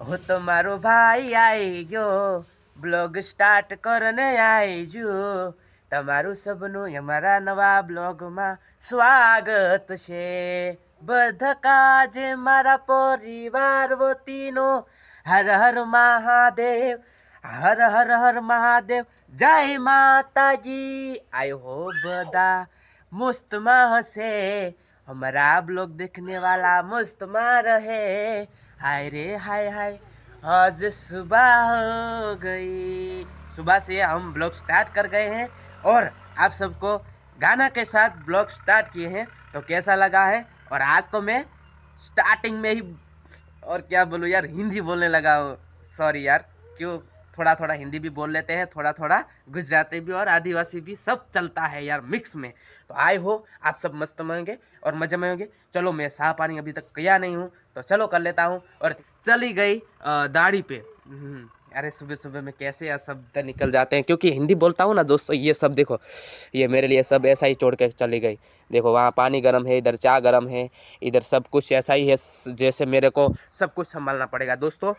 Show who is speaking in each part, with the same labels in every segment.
Speaker 1: હું તો મારો ભાઈ આવી ગયો. બ્લોગ સ્ટાર્ટ કરને આવી ગયો તમારું સબનું અમારા નવા બ્લોગમાં સ્વાગત છે. બધા કાજે મારા પરિવાર વતીનો. હર હર મહાદેવ, હર હર હર મહાદેવ, જય માતાજી. આય હો બધા મુસ્તમાં હશે. અમારા બ્લોગ દેખને વાલા મસ્તમાં રહે. हाय रे, हाय हाय। आज सुबह हो गई। सुबह से हम ब्लॉग स्टार्ट कर गए हैं और आप सबको गाना के साथ ब्लॉग स्टार्ट किए हैं। तो कैसा लगा है? और आज तो मैं स्टार्टिंग में ही और क्या बोलूँ यार, हिंदी बोलने लगा हो। सॉरी यार, क्यों? थोड़ा थोड़ा हिंदी भी बोल लेते हैं थोड़ा थोड़ा गुजराती भी और आदिवासी भी सब चलता है यार मिक्स में। तो आए हो आप सब मस्त में होंगे और मज़े में होंगे। चलो मैं साह पानी अभी तक किया नहीं हूँ तो चलो कर लेता हूँ और चली गई दाढ़ी पे। हम्म, अरे सुबह सुबह में कैसे यार शब्द निकल जाते हैं? क्योंकि हिंदी बोलता हूँ ना दोस्तों ये सब देखो ये मेरे लिए सब ऐसा ही छोड़ के चली गई। देखो वहाँ पानी गर्म है इधर चाय गर्म है इधर सब कुछ ऐसा ही है जैसे मेरे को सब कुछ संभालना पड़ेगा। दोस्तों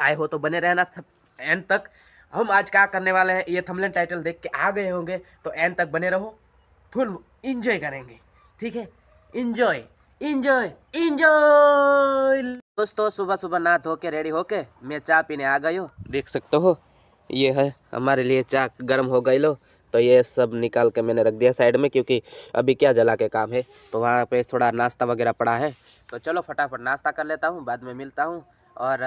Speaker 1: आए हो तो बने रहना सब एंड तक। हम आज क्या करने वाले हैं, ये थंबनेल टाइटल देख के आ गए होंगे तो एंड तक बने रहो। फुल इंजॉय करेंगे, ठीक है? इंजॉय इंजॉय इंजॉय दोस्तों सुबह सुबह नहा धो के रेडी होके, मैं चाय पीने आ गई हूँ। देख सकते हो, ये है हमारे लिए चाय गर्म हो गई लो। तो ये सब निकाल के मैंने रख दिया साइड में, क्योंकि अभी क्या जला के काम है। तो वहाँ पे थोड़ा नाश्ता वगैरह पड़ा है। तो चलो, फटाफट नाश्ता कर लेता हूँ, बाद में मिलता हूँ। और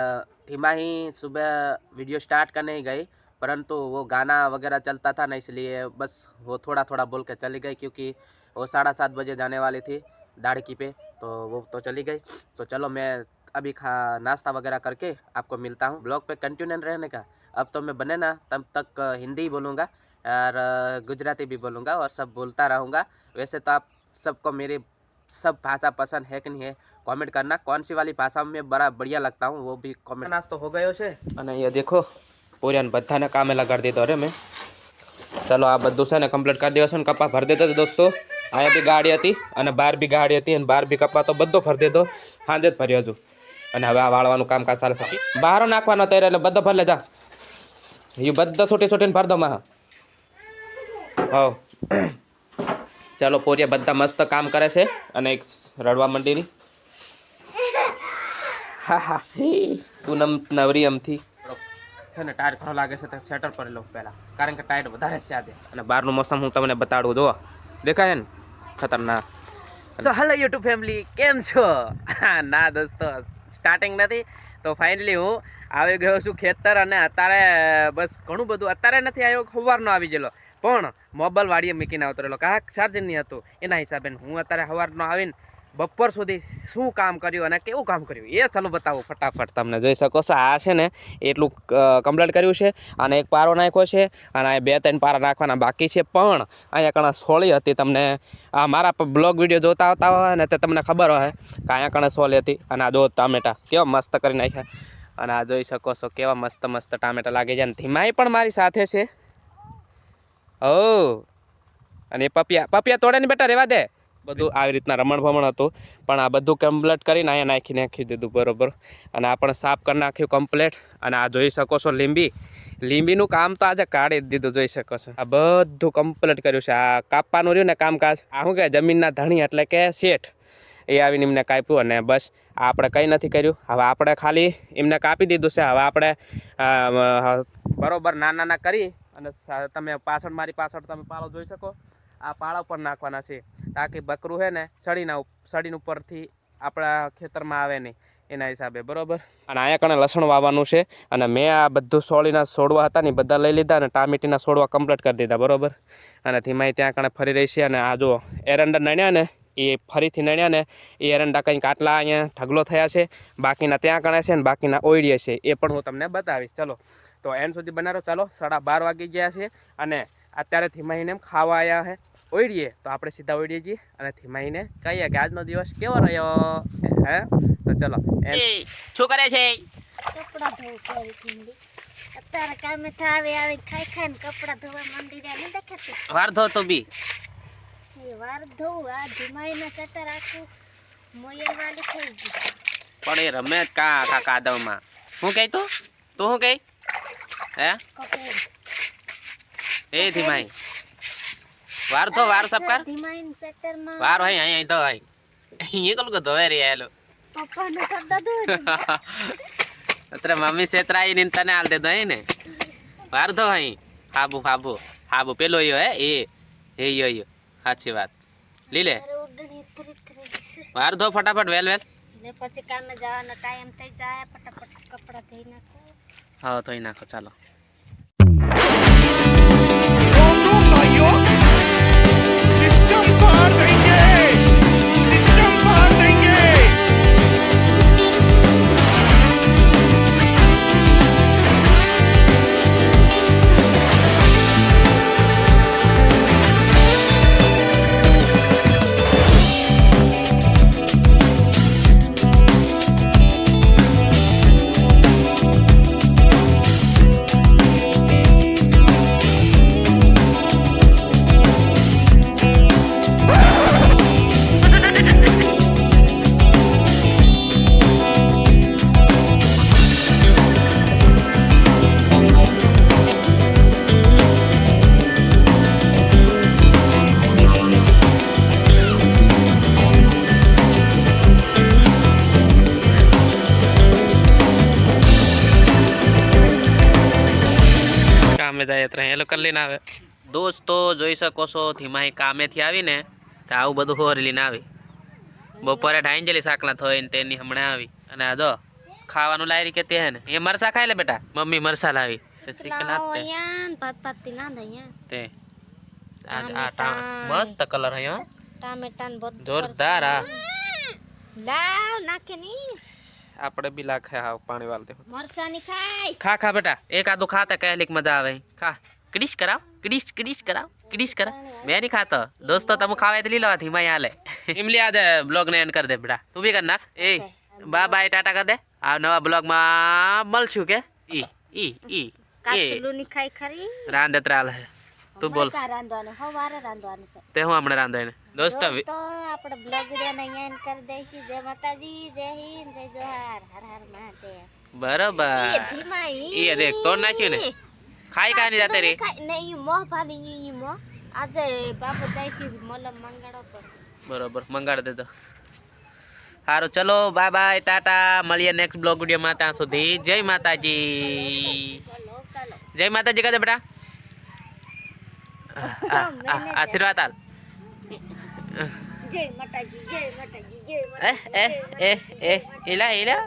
Speaker 1: धीमा ही सुबह वीडियो स्टार्ट करने गई, परंतु वो गाना वगैरह चलता था ना, इसलिए बस वो थोड़ा थोड़ा बोल के चली गई, क्योंकि वो साढ़े सात बजे जाने वाली थी दाड़की पे तो वो तो चली गई। तो चलो मैं अभी खा, नाश्ता वगैरह करके आपको मिलता हूँ। ब्लॉग पे कंटिन्यू रहने का। अब तो मैं बने ना, तब तक हिंदी ही बोलूँगा और गुजराती भी बोलूँगा और सब बोलता रहूँगा। वैसे तो आप सबको मेरी सब भाषा पसंद है कि नहीं है कमेंट करना कौन सी वाली भाषा में बड़ा बढ़िया लगता हूँ वो भी कमेंट नाश्तो हो गयो છે અને એ દેખો પૂર્યાને બધાને કામે લગાડી દીધો રે મેં ચલો આ બધું છે ને કમ્પ્લીટ કરી દેવો છે ને કપા ભરી દેતો દોસ્તો અહીંયા બી ગાડી હતી અને બહાર બી ગાડી હતી અને બહાર બી કપા તો બધો ભરી દીધો સાંજે જ ભર્યો હજુ અને હવે આ વાળવાનું કામકાજ ચાલે છે બહાર નાખવાનો તૈયાર એટલે બધો ભરી લેજા એ બધો છોટી છોટીને ભર દો માં હવ ચાલો પોરિયા બધા મસ્ત કામ કરે છે અને એક રડવા માંડીની. હા તું નવરી અમથી. છે ને ટાયર ખરો લાગે છે તો સેટર કરી લઉં પહેલાં. કારણ કે ટાયર વધારે આજે. અને બહારનું મોસમ હું તમને બતાડું જો દેખાય ને? ખતરનાક. સો હેલો યુટ્યુબ ફેમિલી કેમ છો? ના, દોસ્તો. સ્ટાર્ટિંગ નથી. તો ફાઇનલી હું આવી ગયો છું ખેતર અને અત્યારે, બસ ઘણું બધું. અત્યારે નથી આવ્યો સવારનો આવી ગયેલો. પણ મોબાઈલ વાળીએ મૂકીને આવતો રહેલો કાંક ચાર્જિંગ નહીં હતું. એના હિસાબે હું અત્યારે સવારનો આવીને બપોર સુધી શું કામ કર્યું અને કેવું કામ કર્યું એ ચાલો બતાવું ફટાફટ તમને. જોઈ શકો છો, આ છે ને એટલું કમ્પ્લીટ કર્યું છે અને એક પારો નાખ્યો છે અને આ બે ત્રણ પારા નાખવાના બાકી છે. પણ અહીંયા કણા સોળી હતી તમને, આ મારા બ્લોગ વીડિયો જોતા આવતા હોય ને તે તમને ખબર હોય કે અહીંયા કણે સોળી હતી અને આ જો ટામેટા કેવા મસ્ત કરી નાખ્યા. અને આ જોઈ શકો છો કેવા મસ્ત મસ્ત ટામેટા લાગે છે અને ધીમાઈ પણ મારી સાથે છે. ઓ અને એ પપિયા પપિયા તોડે ને બેટા રેવા દે. બધું આવી રીતના રમણ ભમણ હતું. પણ આ બધું કમ્પ્લેટ કરીને અહીંયા નાખી નાખી દીધું બરોબર. અને આ પણ સાફ કરી નાખ્યું કમ્પ્લેટ અને આ જોઈ શકો છો લીંબી. લીંબીનું કામ તો આજે કાઢી જ દીધું જોઈ શકો છો. આ બધું કમ્પ્લેટ કર્યું છે. આ કાપવાનું રહ્યું ને કામકાજ. આ શું કે જમીનના ધણી એટલે કે શેઠ. એ આવીને એમને કાપ્યું અને બસ આપણે કંઈ નથી કર્યું. હવે આપણે ખાલી એમને કાપી દીધું છે. હવે આપણે બરોબર નાના નાના કરી અને તમે પાછળ, મારી પાછળ તમે પાળો જોઈ શકો. આ પાળા ઉપર નાખવાના છે. તાકી બકરું છે ને સળીના સળીન ઉપરથી આપણા ખેતરમાં આવે નહીં, એના હિસાબે. બરોબર? અને અહીંયા કણે લસણ વાવવાનું છે. અને મેં આ બધું સોળીના છોડવા હતા ને બધા લઈ લીધા અને ટામેટીના છોડવા કમ્પ્લીટ કરી દીધા. બરોબર? અને ધીમાઈ ત્યાં કણે ફરી રહી છે. અને આ જો એરંડા નણ્યા ને એ ફરીથી નણ્યા ને એ એરંડા કંઈક આટલા અહીંયા ઢગલો થયા છે. બાકીના ત્યાં કણે છે ને બાકીના ઓઈડીએ છે. એ પણ હું તમને બતાવીશ. ચલો. તો એન્ડ સુધી બનાવો ચાલો સાડા બાર વાગી ગયા છે અને અત્યારે ધીમાઈને ખાવા આવ્યા છે ઓઈડીએ તો આપણે સીધા ઓઈડીએ જઈએ અને ધીમાઈને કહીએ કે આજનો દિવસ કેવો રહ્યો? હે? તો ચલો શું કરે છે?
Speaker 2: અત્યારે કામે આવે આવે ખાઈ ખાઈને કપડા ધોવા માંડી રહ્યા. નહીં દેખાતું?
Speaker 1: વાર ધો તો બી.
Speaker 2: વાર ધોવું આ ધીમાઈના ચટર આખું મોયલ થઈ ગયું.
Speaker 1: પણ એ રમે કા આખા કાદવમાં. હું કહી તું? તું શું કહી હે? એ ધીમાઈ. વાર ધો વાર
Speaker 2: ધીમાઈન સેક્ટરમાં
Speaker 1: વાર હોય અહીં અહીં તો ભાઈ અહીં કલ કો ધોવે રે આલો
Speaker 2: પપ્પાનો શબ્દ દૂર
Speaker 1: અત્રે મમ્મી સેતરાઈ ને તને હાલ દે દો ને. વાર ધો અહીં. હાબુ હાબુ હાબુ પેલો યો હે એ. એ યો યો. સાચી વાત.
Speaker 2: ફરી જશે.
Speaker 1: વાર ધો ફટાફટ વેલ વેલ.
Speaker 2: ને પછી કામે જવાનો ટાઈમ થઈ જાય ફટાફટ કપડા ધોઈ નાખો.
Speaker 1: હા ધોઈ નાખો ચાલો. કામે જાય એટલે એ લોકો લઈને આવે. દોસ્તો જોઈ શકો છો ધીમાઈ કામેથી આવીને તો આવું બધું હોર લઈને આવી. બપોરે ઢાંજલી શાકલા થઈને તેની હમણાં આવી. અને આ જો ખાવાનું લાયરી કે તે હે ને એ મરસા ખાઈ લે બેટા. મમ્મી મરસા લાવી. તે આ મસ્ત કલર હે જોરદાર આ.
Speaker 2: લાવ નાખે ની.
Speaker 1: આપણે બી લાખે હા પાણી વાળ દે
Speaker 2: મરચાની ખાય.
Speaker 1: ખા ખા બેટા. એક આદું ખાતા કહેલીક મજા આવે. ખા. ક્રિશ કરાવ ક્રિશ ક્રિશ કરાવ ક્રિશ કરા મેં નહીં ખાતો. દોસ્તો તમે ખાવા તો લઈ લો ધીમા હાલે. ઇમલી આજે બ્લોગ ને એન્ડ કર દે બેટા. તું બી કર નાખ. એ બાય બાય ટાટા કર દે. આ નવા બ્લોગમાં મળશું કે? ઈ ઈ ઈ
Speaker 2: કાચલું ની ખાઈ ખરી.
Speaker 1: રાંદત્રાલ હે. તું બોલ
Speaker 2: કા રાંધવાનું હવારે રાંધવાનું છે
Speaker 1: તે હું હમણાં રાંધે ને દોસ્તો
Speaker 2: તો આપણે બ્લોગ વિડિયો અહીંયા એન્ડ કરી દઈશું જય માતાજી જય હિન્દ જય જોહાર હર હર મહાદેવ
Speaker 1: બરોબર
Speaker 2: એ ધીમા ઈ
Speaker 1: ઈ દેખ તોડ નાખ્યું ને ખાઈ કાની જાતે રે
Speaker 2: ખાઈ ને ઈ મોં ભાની ઈ ઈ મોં આજે બાપુ જાય છે મલમ મંગાડો પર
Speaker 1: બરોબર મંગાડી દેજો સારું ચલો બાય બાય ટાટા મળીએ નેક્સ્ટ બ્લોગ વિડીયોમાં ત્યાં સુધી જય માતાજી
Speaker 2: ચાલો ચાલો
Speaker 1: જય માતાજી કહે બેટા આ, આ, આ, આશીર્વાદ હાલ
Speaker 2: જય માતાજી જય માતાજી જય
Speaker 1: એ એ એ એ એલા એલા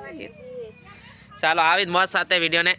Speaker 1: ચાલો આવી જ મોજ સાથે વિડીયોને.